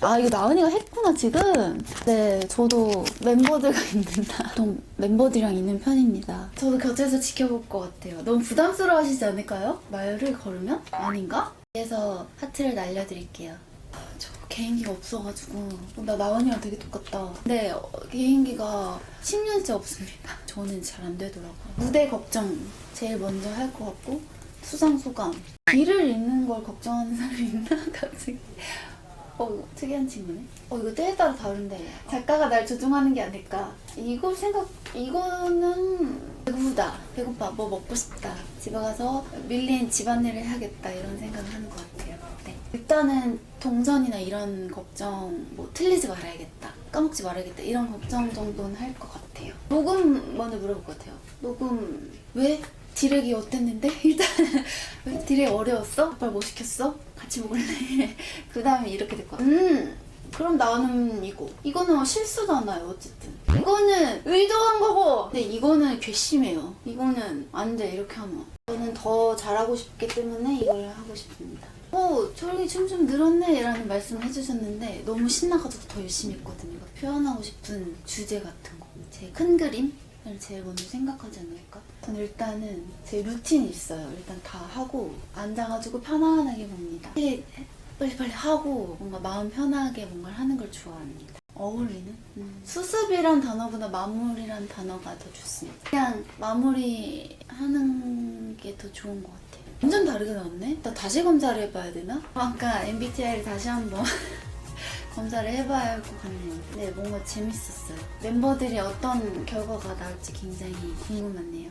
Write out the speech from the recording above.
아 이거 나은이가 했구나 지금. 네, 저도 멤버들과 있는다. 보통 멤버들이랑 있는 편입니다. 저도 곁에서 지켜볼 것 같아요. 너무 부담스러워하시지 않을까요? 말을 걸으면? 아닌가? 그래서 하트를 날려드릴게요. 아, 저 개인기가 없어가지고 어, 나 나은이랑 되게 똑같다. 근데 어, 개인기가 10년째 없습니다. 저는 잘 안 되더라고요. 무대 걱정 제일 먼저 할 것 같고 수상 소감. 길을 잃는 걸 걱정하는 사람이 있나 갑자기. 어 특이한 친구네. 어 이거 때에 따라 다른데 작가가 날 조종하는 게 아닐까. 이거 생각 이거는 배고프다. 배고파. 뭐 먹고 싶다. 집에 가서 밀린 집안일을 해야겠다 이런 생각을 하는 것 같아요. 네. 일단은 동선이나 이런 걱정 뭐 틀리지 말아야겠다. 까먹지 말아야겠다. 이런 걱정 정도는 할 것 같아요. 녹음 먼저 물어볼 것 같아요. 녹음 왜? 디렉이 어땠는데? 일단 왜 디렉 어려웠어? 빨리 뭐 시켰어? 같이 먹을래? 그 다음에 이렇게 될 거야. 음 그럼 나는 이거. 이거는 실수잖아요 어쨌든. 이거는 의도한 거고. 근데 이거는 괘씸해요. 이거는 안 돼 이렇게 하면. 저는 더 잘하고 싶기 때문에 이걸 하고 싶습니다. 어, 저렇게 춤좀 늘었네 라는 말씀을 해주셨는데 너무 신나가지고 더 열심히 했거든요. 표현하고 싶은 주제 같은 거. 제 큰 그림 을 제일 먼저 생각하지 않을까? 저는 일단은 제 루틴이 있어요. 일단 다 하고 앉아가지고 편안하게 봅니다. 빨리, 빨리 빨리 하고 뭔가 마음 편하게 뭔가를 하는 걸 좋아합니다. 어울리는? 음. 수습이란 단어보다 마무리란 단어가 더 좋습니다. 그냥 마무리 하는 게 더 좋은 것 같아요. 완전 다르게 나왔네? 나 다시 검사를 해봐야 되나? 아까 MBTI를 다시 한번 검사를 해봐야 할 것 같네요. 네, 뭔가 재밌었어요. 멤버들이 어떤 결과가 나올지 굉장히 궁금하네요.